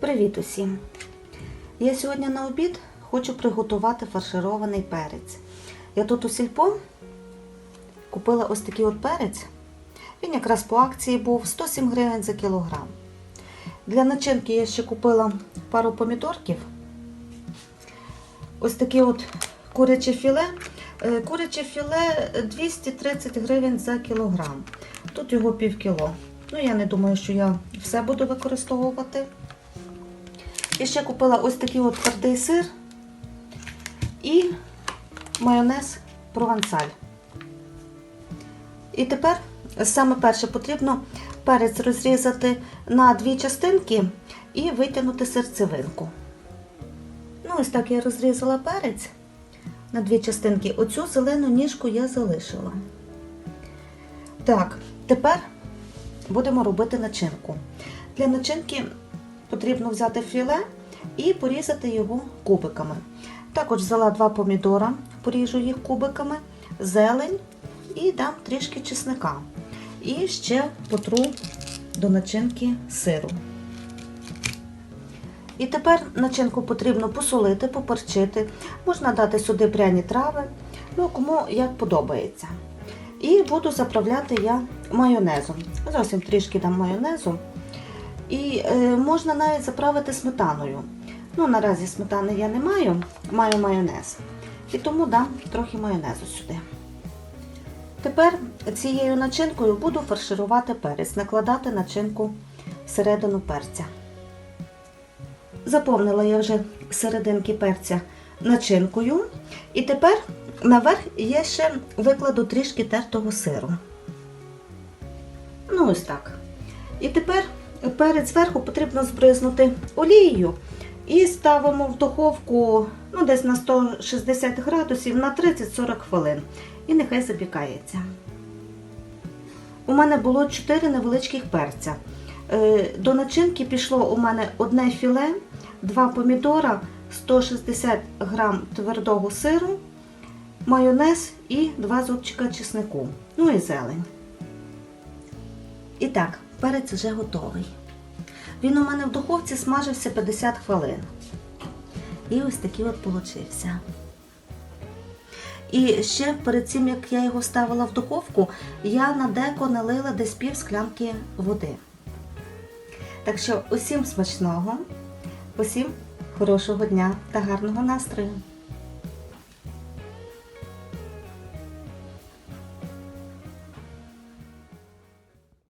Привіт усім! Я сьогодні на обід хочу приготувати фарширований перець. Я тут у сільпо купила ось такий от перець. Він якраз по акції був 107 гривень за кілограм. Для начинки я ще купила пару помідорків. Ось таке от куряче філе. Е, Куряче філе 230 гривень за кілограм. Тут його пів кіло. Ну, я не думаю, що я все буду використовувати. І ще купила ось такий от твердий сир і майонез провансаль. І тепер саме перше потрібно перець розрізати на дві частинки і витягнути серцевинку. Ну, ось так я розрізала перець на дві частинки. Оцю зелену ніжку я залишила. Так, тепер будемо робити начинку. Для начинки потрібно взяти філе і порізати його кубиками. Також взяла два помідора, поріжу їх кубиками, зелень і дам трішки чесника. І ще потру до начинки сиру. І тепер начинку потрібно посолити, поперчити. Можна дати сюди пряні трави, ну кому як подобається. І буду заправляти я майонезом. Зовсім трішки дам майонезу. І е, можна навіть заправити сметаною. Ну, наразі сметани я не маю, маю майонез. І тому дам трохи майонезу сюди. Тепер цією начинкою буду фарширувати перець, накладати начинку всередину перця. Заповнила я вже серединки перця начинкою. І тепер наверх я ще викладу трішки тертого сиру. Ну, ось так. І тепер перед зверху потрібно збризнути олією і ставимо в духовку ну, десь на 160 градусів на 30-40 хвилин. І нехай запікається. У мене було 4 невеличких перця. Е, До начинки пішло у мене одне філе, 2 помідора, 160 грам твердого сиру, майонез і 2 зубчика чеснику. Ну і зелень. І так, перець вже готовий. Він у мене в духовці смажився 50 хвилин. І ось такий от получився. І ще перед цим, як я його ставила в духовку, я на деко налила десь пів склянки води. Так що усім смачного, усім хорошого дня та гарного настрою!